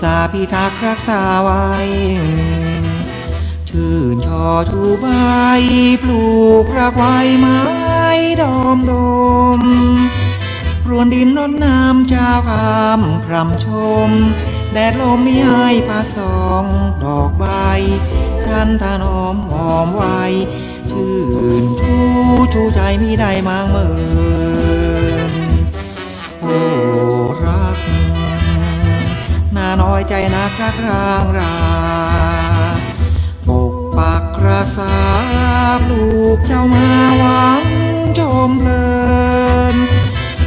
สาพิทักษ์รักษาไว้ ชื่นชอชูใบปลูกรักไว้ไม้ดอมดมรวนดินรดน้ำเจ้าคำพรำชม แดดลมมีให้ผาสองดอกใบจันทานอมหอมไวชื่นชูชูใจมีได้มางเมินโอ้ น้อยใจนักรักรางราปกปักรักษาลูกเจ้ามาหวังชมเพลิน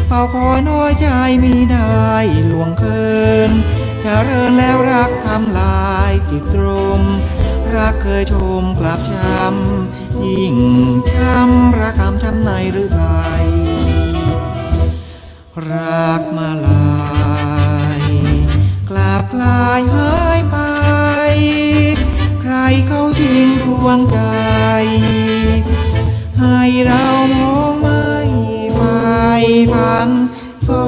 เฝ้าคอยน้อยใจมีได้หลวงเคินจะเริญแล้วรักทำลายกิตรม รักเคยชมกลับช้ำยิ่งช้ำรักคำช้ำในหรือไทยรักมาล วงใจ ให้เรามองไม่ไฟพันซ่อ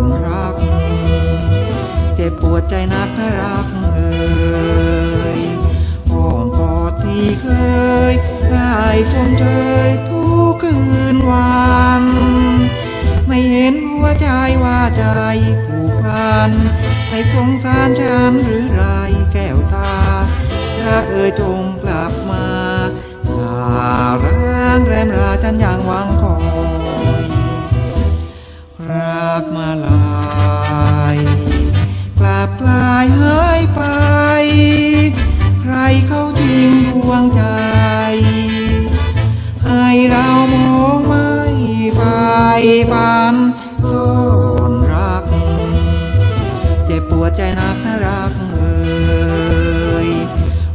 นรัก เจ็บปวดใจนักนะรักเอ่ยอ้อมกอดที่เคย ได้ชมเชยทุกคืนวัน ไม่เห็นหัวใจว่าใจผูกพันให้สงสารฉันหรือไรแก้วตารักเอ่ยจง แรมราฉันยังหวังคอยรักมาลายกลับกลายหายไป ใครเขาทิ้งดวงใจ ให้เรามองไม่ไฟฟันซ่อนรัก เจ็บปวดใจนักนะรักเอ่ย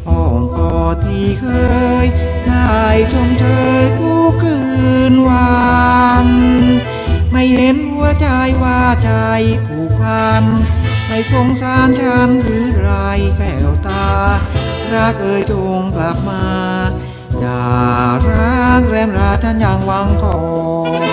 อ้อมกอดที่เคยได้ชมเชยทุก คืนวันไม่เห็นหัวใจว่าใจผูกพันไม่สงสารฉันหรือไรแก้วตา รักเอ่ยจงกลับมา อย่ารักแรมราฉันอย่างหวังคอย